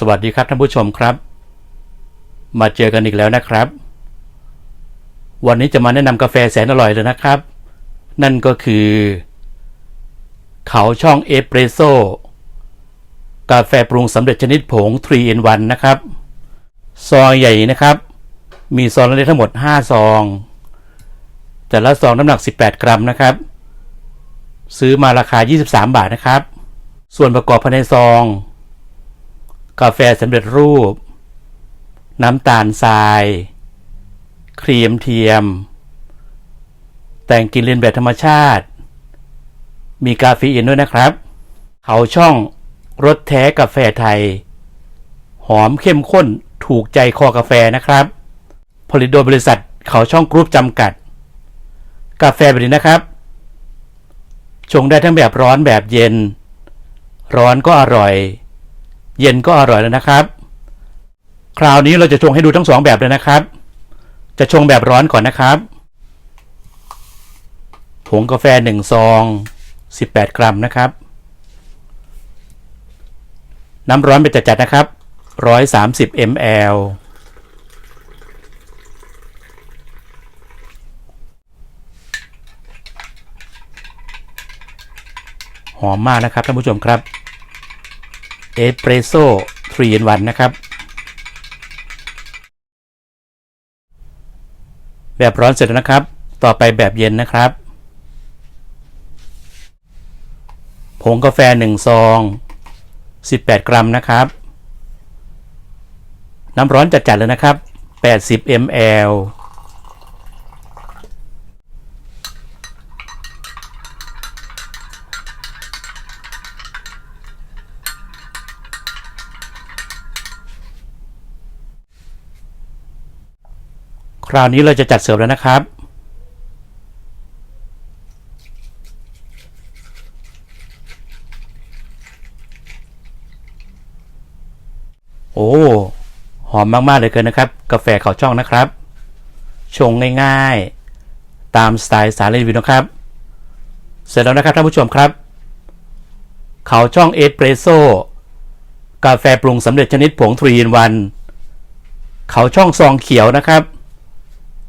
สวัสดีครับท่านผู้ชมครับ มาเจอกันอีกแล้วนะครับ วันนี้จะมาแนะนำกาแฟแสนอร่อยเลยนะครับ นั่นก็คือ เขาช่องเอสเปรสโซ่กาแฟปรุงสำเร็จชนิดผง 3 in 1นะครับ ซองใหญ่นะครับ มีซองเอียทั้งหมด 5 ซอง แต่ละซองน้ำหนัก 18 กรัมนะครับ ซื้อมาราคา 23 บาทนะครับ ส่วนประกอบภายในซอง กาแฟสำเร็จรูป น้ำตาลทราย ครีมเทียม แต่งกินเลียนแบบธรรมชาติ มีกาเฟอีนด้วยนะครับ เขาช่องรสแท้กาแฟไทย หอมเข้มข้นถูกใจคอกาแฟนะครับ ผลิตโดยบริษัทเขาช่องกรุ๊ปจำกัด กาแฟแบบนี้นะครับ ชงได้ทั้งแบบร้อนแบบเย็น ร้อนก็อร่อย เย็นก็อร่อยแล้วนะครับ คราวนี้เราจะชงให้ดูทั้งสองแบบเลยนะครับ จะชงแบบร้อนก่อนนะครับผงกาแฟหนึ่งซอง18 กรัมนะครับ น้ำร้อนเป็นจัดๆนะครับ 130 ml หอมมากนะครับท่านผู้ชมครับ เอสเปรสโซ่3 in 1นะครับ แบบร้อนเสร็จแล้วนะครับ ต่อไปแบบเย็นนะครับผงกาแฟ 1 ซอง 18 กรัมนะครับ น้ำร้อนจัดๆเลยนะครับ 80 ml คราวนี้เราจะจัดเสิร์ฟแล้วนะครับ โอ้ หอมมากๆเลยเกินนะครับ กาแฟเขาช่องนะครับ ชงง่ายๆ ตามสไตล์สารีวิวนะครับ เสร็จแล้วนะครับท่านผู้ชมครับ เขาช่องเอสเปรสโซ่กาแฟปรุงสำเร็จชนิดผง3 in 1เขาช่องซองเขียวนะครับ